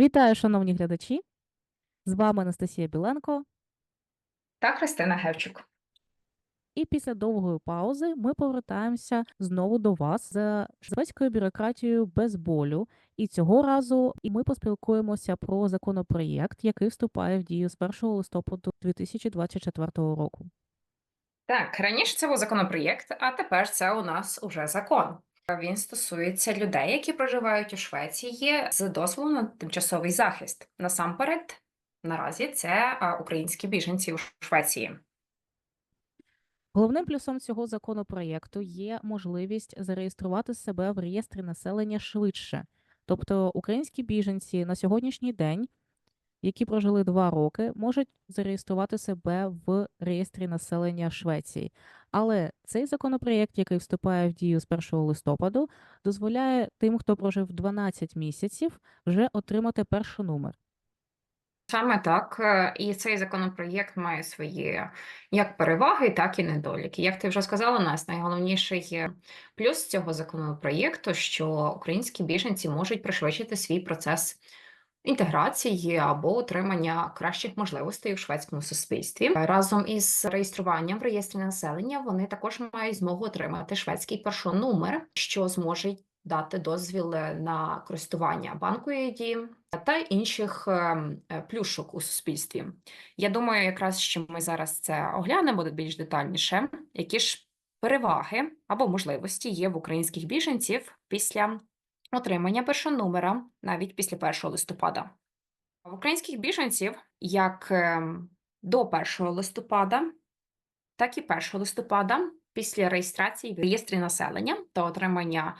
Вітаю, шановні глядачі! З вами Анастасія Біленко. Та Христина Гевчук. І після довгої паузи ми повертаємося знову до вас з шведською бюрократією без болю. І цього разу ми поспілкуємося про законопроєкт, який вступає в дію з 1 листопаду 2024 року. Так, раніше це був законопроєкт, а тепер це у нас уже закон. Він стосується людей, які проживають у Швеції з дозволу на тимчасовий захист. Насамперед, наразі це українські біженці у Швеції. Головним плюсом цього законопроєкту є можливість зареєструвати себе в реєстрі населення швидше. Тобто українські біженці на сьогоднішній день, які прожили два роки, можуть зареєструвати себе в реєстрі населення Швеції. Але цей законопроєкт, який вступає в дію з 1 листопаду, дозволяє тим, хто прожив 12 місяців, вже отримати перший номер. Саме так, е, і цей законопроєкт має свої як переваги, так і недоліки. Як ти вже сказала, Настя, найголовніший плюс цього законопроєкту, що українські біженці можуть пришвидшити свій процес інтеграції або отримання кращих можливостей у шведському суспільстві. Разом із реєструванням в реєстрі населення вони також мають змогу отримати шведський першонумер, що зможе дати дозвіл е, на користування банку ID та інших ем, е, плюшок у суспільстві. Я думаю, якраз що ми зараз це оглянемо більш детальніше, які ж переваги або можливості є в українських біженців після отримання першонумера навіть після 1 листопада. В українських біженців як ем, до 1 листопада, так і 1 листопада після реєстрації в реєстрі населення та отримання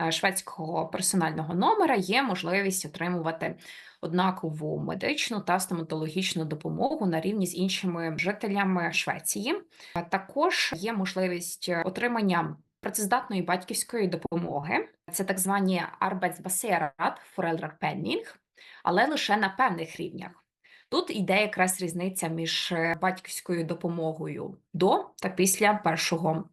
е, шведського персонального номера є можливість отримувати однакову медичну та стоматологічну допомогу на рівні з іншими жителями Швеції. Також є можливість отримання працездатної батьківської допомоги. Це так звані arbeidsbaserat föräldrapenning, але лише на певних рівнях. Тут йде якраз різниця між е, батьківською допомогою до та після 1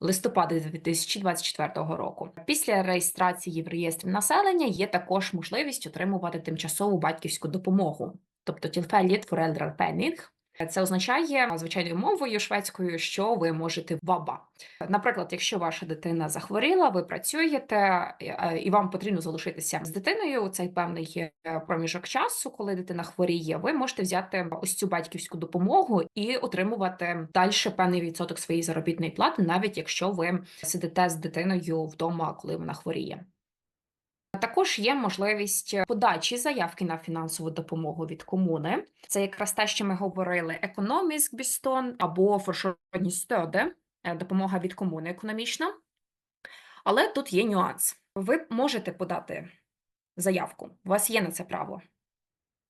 листопада 2024 року. Після реєстрації в реєстрі населення є також можливість отримувати тимчасову батьківську допомогу, тобто tillfälligt föräldrapenning, це означає звичайною мовою шведською, що ви можете ваба. Наприклад, якщо ваша дитина захворіла, ви працюєте е, і вам потрібно залишитися з дитиною у цей певний е, проміжок часу, коли дитина хворіє, ви можете взяти ось цю батьківську допомогу і отримувати далі певний відсоток своєї заробітної плати, навіть якщо ви сидите з дитиною вдома, коли вона хворіє. Також є можливість подачі заявки на фінансову допомогу від комуни. Це якраз те, що ми говорили: економіsk бістон або форшорні допомога від комуни економічна. Але тут є нюанс. Ви можете подати заявку, у вас є на це право.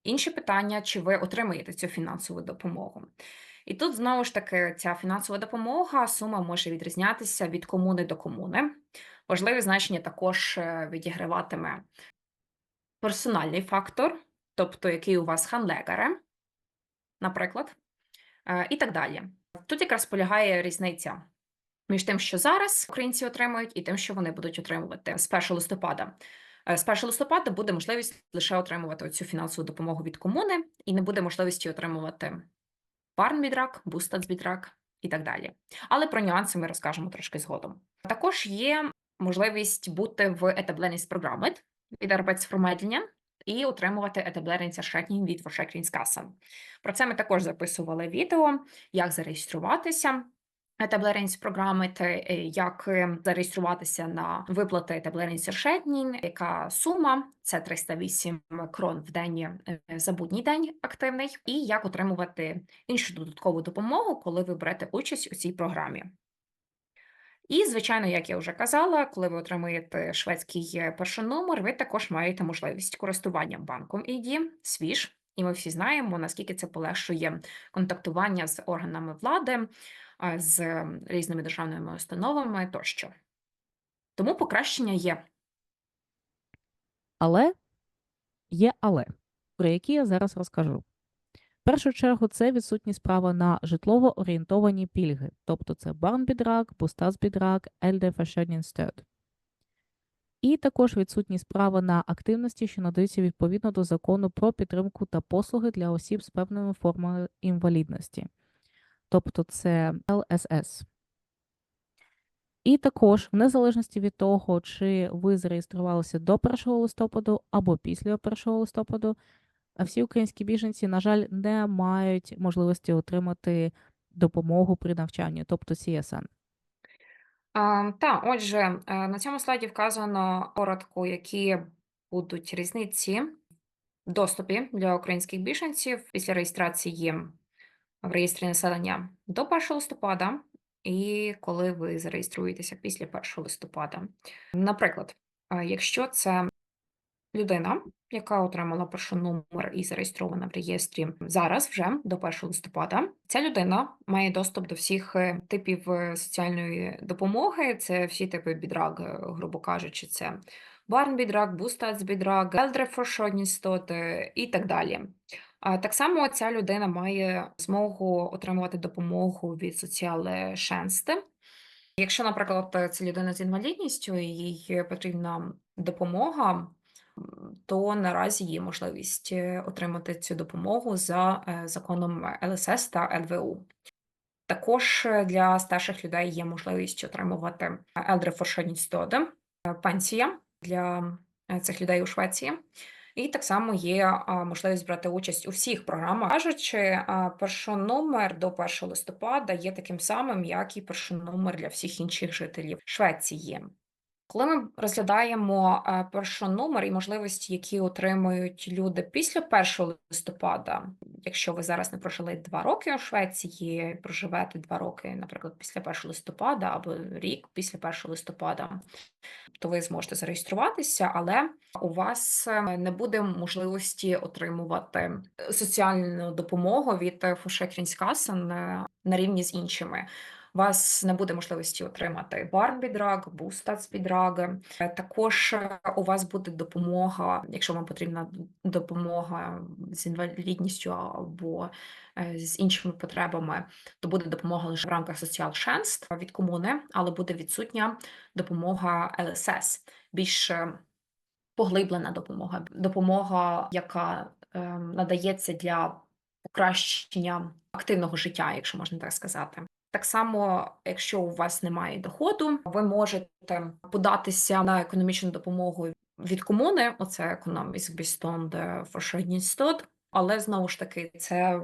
Інше питання, чи ви отримаєте цю фінансову допомогу. І тут знову ж таки ця фінансова допомога, сума може відрізнятися від комуни до комуни. Важливе значення також е, відіграватиме персональний фактор, тобто який у вас ханлегаре, наприклад, е, і так далі. Тут якраз полягає різниця між тим, що зараз українці отримують, і тим, що вони будуть отримувати з 1 листопада. Е, з 1 листопада буде можливість лише отримувати цю фінансову допомогу від комуни, і не буде можливості отримувати барнбідрак, бустацбідрак і так далі. Але про нюанси ми розкажемо трошки згодом. Також є можливість бути в etableringsprogrammet від промедлення, і отримувати etableringsерsättning від Försäkringskassan. Про це ми також записували відео, як зареєструватися. Etableringsprogrammet, як е, зареєструватися на виплати Etableringsерsättning, яка сума це 308 крон в день е, за будній день активний, і як отримувати іншу додаткову допомогу, коли ви берете участь у цій програмі. І, звичайно, як я вже казала, коли ви отримуєте шведський е, перший ви також маєте можливість користування банком ID, Swish, і ми всі знаємо, наскільки це полегшує контактування з органами влади, з різними державними установами тощо. Тому покращення є. Але є але, про які я зараз розкажу В першу чергу це відсутність права на житлово орієнтовані пільги, тобто це барнбідрак, бустазбідрак, ельдефашенінстед. і також відсутність права на активності, що надаються відповідно до закону про підтримку та послуги для осіб з певними формами інвалідності, тобто це ЛСС. І також, в незалежності від того, чи ви зареєструвалися до 1 листопаду або після 1 листопаду, всі українські біженці, на жаль, не мають можливості отримати допомогу при навчанні, тобто CSN. А, Та, отже, е, на цьому слайді вказано коротко, які будуть різниці в доступі для українських біженців після реєстрації в реєстрі населення до 1 листопада, і коли ви зареєструєтеся після 1 листопада. Наприклад, е, якщо це людина, яка отримала перший номер і зареєстрована в реєстрі зараз, вже до 1 листопада, ця людина має доступ до всіх е, типів е, соціальної допомоги. Це всі типи бідраг, грубо кажучи, це барнбідраг, бустацбідраг, елдрефоршодністоти і так далі. А Так само ця людина має змогу отримувати допомогу від соціали Шенсти. Якщо, наприклад, це людина з інвалідністю, і їй потрібна допомога, то наразі є можливість е, отримати цю допомогу за е, законом ЛСС та ЛВУ. Також е, для старших людей є можливість отримувати Елдрефоршоністоди, пенсія для цих людей у Швеції. І так само є можливість брати участь у всіх програмах. Кажучи, першономер до 1 листопада є таким самим, як і перший номер для всіх інших жителів Швеції. Коли ми розглядаємо е, перший номер і можливості, які отримують люди після 1 листопада, якщо ви зараз не прожили два роки у Швеції, проживете два роки, наприклад, після 1 листопада або рік після 1 листопада, то ви зможете зареєструватися, але у вас е, не буде можливості отримувати соціальну допомогу від Фушекрінськасен на рівні з іншими. Вас не буде можливості отримати барбідраг, бустацбідраг. Також е, у вас буде допомога, якщо вам потрібна допомога з інвалідністю або е, з іншими потребами, то буде допомога лише в рамках соціал шенст від комуни, але буде відсутня допомога ЛСС, більш е, поглиблена допомога, допомога, яка е, надається для покращення активного життя, якщо можна так сказати. Так само, якщо у вас немає доходу, ви можете податися на економічну допомогу від комуни, оце Economic Bistond Forsøgningsstøtte, але знову ж таки, це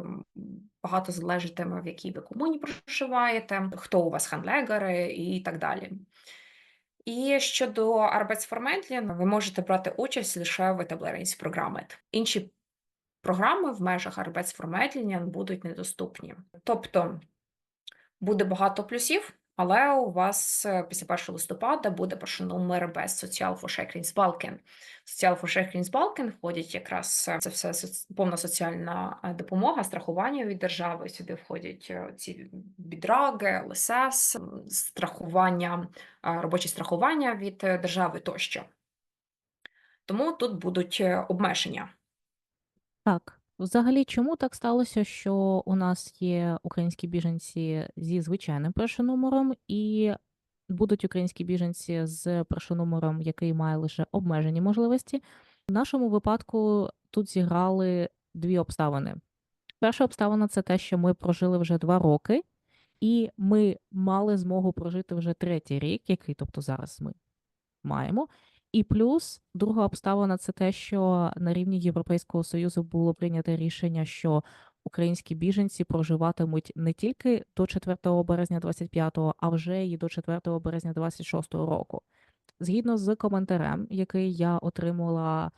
багато залежатиме, в якій ви комуні проживаєте, хто у вас хандлегери і так далі. І щодо Arbeidsformidling, ви можете брати участь лише в etableringsprogrammet. Інші програми в межах Arbeidsformidling будуть недоступні. Тобто буде багато плюсів, але у вас е, після 1 листопада буде перший номер без соціал-фошекрінсбалкен. Соціал-фошекрінсбалкен входять якраз е, це все повна соціальна е, допомога, страхування від держави. Сюди входять ці бідраги, ЛСС, страхування, робочі страхування від держави тощо. Тому тут будуть обмеження. Так, взагалі, чому так сталося, що у нас є українські біженці зі звичайним першим номером, і будуть українські біженці з першим номером, який має лише обмежені можливості? В нашому випадку тут зіграли дві обставини. Перша обставина це те, що ми прожили вже два роки, і ми мали змогу прожити вже третій рік, який, тобто зараз ми маємо. І плюс друга обставина це те, що на рівні Європейського Союзу було прийнято рішення, що українські біженці проживатимуть не тільки до 4 березня 25-го, а вже і до 4 березня 26-го року. Згідно з коментарем, який я отримала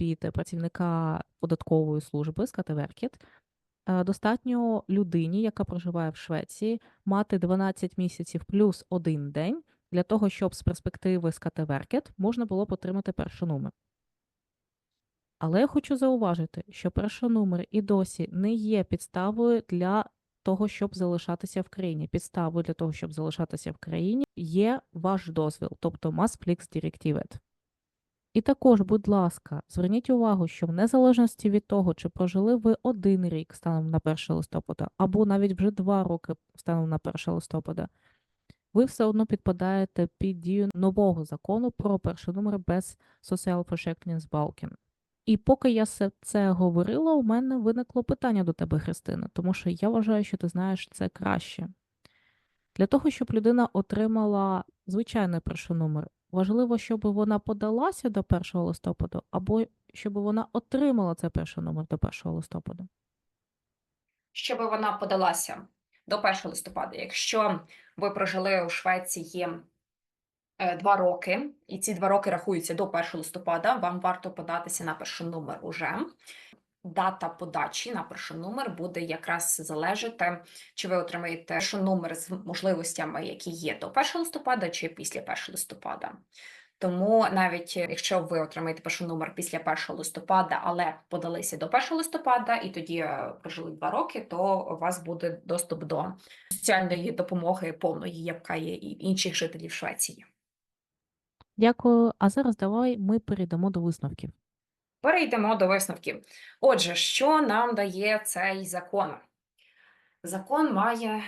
від працівника податкової служби з Катеверкіт, е, достатньо людині, яка проживає в Швеції, мати 12 місяців плюс один день для того, щоб з перспективи з Катеверкет можна було б отримати перший номер. Але я хочу зауважити, що перший номер і досі не є підставою для того, щоб залишатися в країні. Підставою для того, щоб залишатися в країні, є ваш дозвіл, тобто Masplix Directivet. І також, будь ласка, зверніть увагу, що в незалежності від того, чи прожили ви один рік станом на 1 листопада, або навіть вже два роки станом на 1 листопада, ви все одно підпадаєте під дію нового закону про перший номер без соціалфошектлінсбалкін. І поки я це говорила, у мене виникло питання до тебе, Христина, тому що я вважаю, що ти знаєш це краще. Для того, щоб людина отримала звичайний перший номер, важливо, щоб вона подалася до 1 листопада, або щоб вона отримала цей перший номер до 1 листопада. щоб вона подалася до 1 листопада. Якщо ви прожили у Швеції е, два роки, і ці два роки рахуються до 1 листопада, вам варто податися на перший номер уже. Дата подачі на перший номер буде якраз залежати, чи ви отримаєте перший номер з можливостями, які є до 1 листопада, чи після 1 листопада. Тому навіть якщо ви отримаєте перший номер після 1 листопада, але подалися до 1 листопада і тоді е, прожили два роки, то у вас буде доступ до соціальної допомоги повної, яка є і інших жителів Швеції. Дякую. А зараз давай ми перейдемо до висновків. Перейдемо до висновків. Отже, що нам дає цей закон? Закон має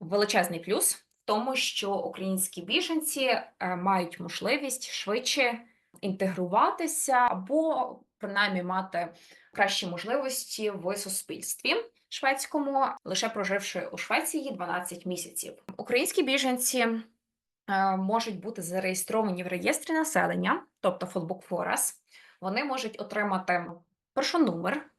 величезний плюс тому, що українські біженці е, мають можливість швидше інтегруватися або принаймні мати кращі можливості в суспільстві шведському, лише проживши у Швеції 12 місяців. Українські біженці е, можуть бути зареєстровані в реєстрі населення, тобто Фолбукфорас. Вони можуть отримати першонумер,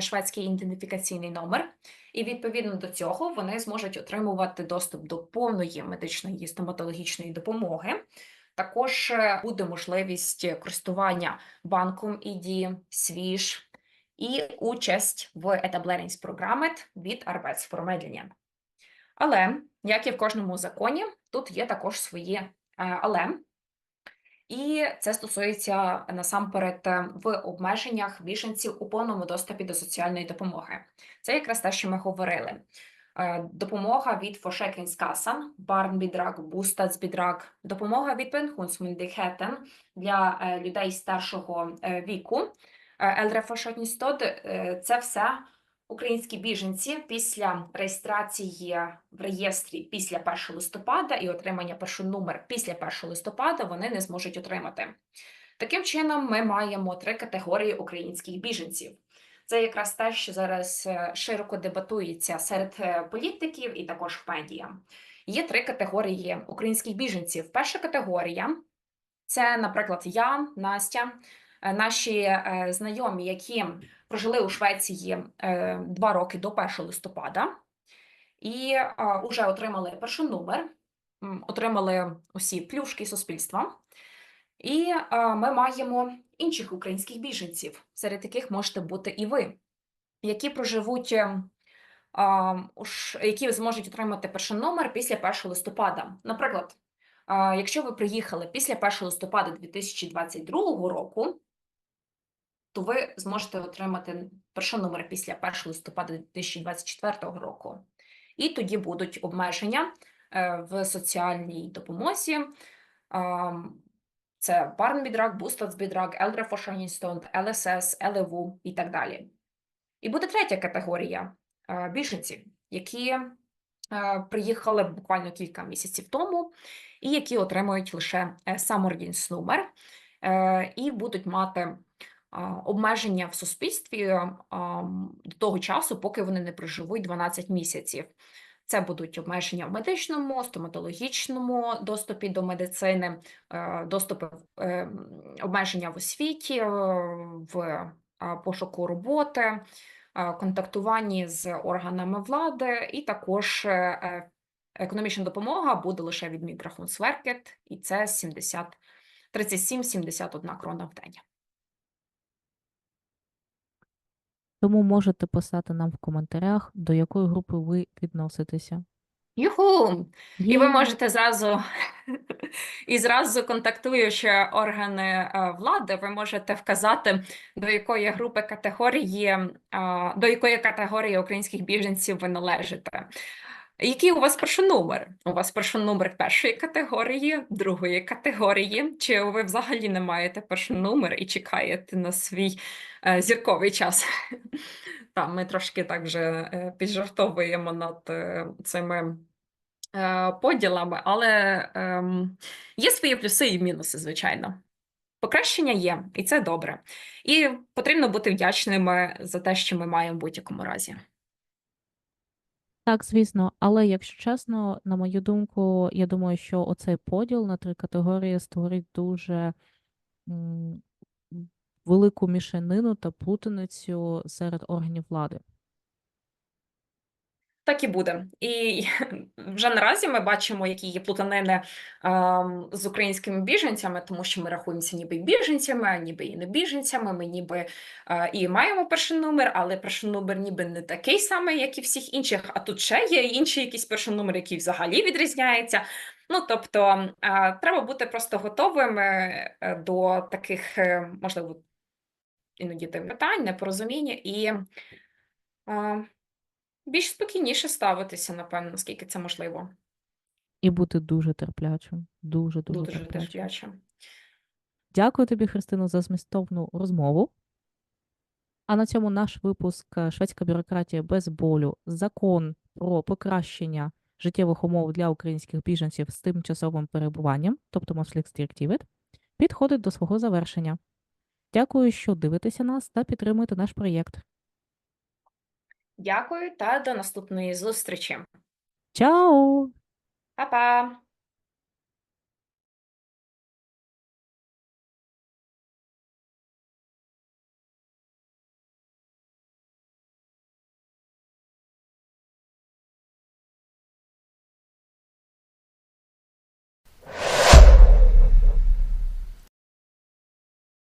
шведський ідентифікаційний номер, і відповідно до цього вони зможуть отримувати доступ до повної медичної стоматологічної допомоги. Також е, буде можливість користування банком ІДі, Свіж і участь в etableringsprogrammet від Arbeidsformidlingen. Але, як і в кожному законі, тут є також свої е, але. І це стосується насамперед е, в обмеженнях біженців у повному доступі до соціальної допомоги. Це якраз те, що ми говорили. Е, Допомога від Försäkringskassan, Barnbidrag, Bostadsbidrag, допомога від Pensionsmyndigheten для е, людей старшого віку, е, е, це все українські біженці після реєстрації в реєстрі після 1 листопада і отримання першого номер після 1 листопада вони не зможуть отримати. Таким чином, ми маємо три категорії українських біженців. Це якраз те, що зараз е, широко дебатується серед е, політиків і також в медіа. Є три категорії українських біженців. Перша категорія це, наприклад, я, Настя, наші е, знайомі, які прожили у Швеції е, два роки до 1 листопада, і вже отримали перший номер, отримали усі плюшки суспільства. І е, ми маємо інших українських біженців, серед яких можете бути і ви, які проживуть, е, які зможуть отримати перший номер після 1 листопада. Наприклад, якщо ви приїхали після 1 листопада 2022 року, то ви зможете отримати перший номер після 1 листопада 2024 року. І тоді будуть обмеження е, в соціальній допомозі. ам, Це Barnbidrag, Bostadsbidrag, Eldreforsørgningsstønad, ЛСС, ЛЕВУ і так далі. І буде третя категорія е, біженців, які е, приїхали буквально кілька місяців тому, і які отримують лише е, саморгінс-номер е, і будуть мати обмеження в суспільстві до того часу, поки вони не проживуть 12 місяців. Це будуть обмеження в медичному, стоматологічному доступі до медицини, е, доступи, е, обмеження в освіті, е, в пошуку роботи, контактуванні з органами влади, і також економічна допомога буде лише від Migrationsverket, і це 70 37-71 крона в день. Тому можете писати нам в коментарях, до якої групи ви відноситеся. Юху! І ви можете зразу і зразу контактуючи органи е, влади, ви можете вказати, до якої групи категорії, а, до якої категорії українських біженців ви належите. Який у вас перший номер? У вас перший номер першої категорії, другої категорії, чи ви взагалі не маєте перший номер і чекаєте на свій е, зірковий час? Там ми трошки так вже е, піджартовуємо над е, цими е, поділами, але ем, є свої плюси і мінуси, звичайно. Покращення є, і це добре. І потрібно бути вдячними за те, що ми маємо в будь-якому разі. Так, звісно, але якщо чесно, на мою думку, я думаю, що оцей поділ на три категорії створить дуже велику мішанину та плутаницю серед органів влади. Так і буде. І вже наразі ми бачимо, які є плутанини ем, з українськими біженцями, тому що ми рахуємося ніби біженцями, а ніби і не біженцями. Ми ніби е, і маємо перший номер, але перший номер ніби не такий самий, як і всіх інших. А тут ще є інший якийсь перший номер, який взагалі відрізняється. Ну тобто е, треба бути просто готовими е, до таких, можливо, іноді питань, непорозуміння і. Більш спокійніше ставитися, напевно, наскільки це можливо. І бути дуже терплячим. Дуже дуже Дуже терплячим. терпляче. Дякую тобі, Христино, за змістовну розмову. А на цьому наш випуск е, Шведська бюрократія без болю. Закон про покращення життєвих умов для українських біженців з тимчасовим перебуванням, тобто Directive, підходить до свого завершення. Дякую, що дивитеся нас та підтримуєте наш проєкт. Дякую та до наступної зустрічі. Чао! Па-па!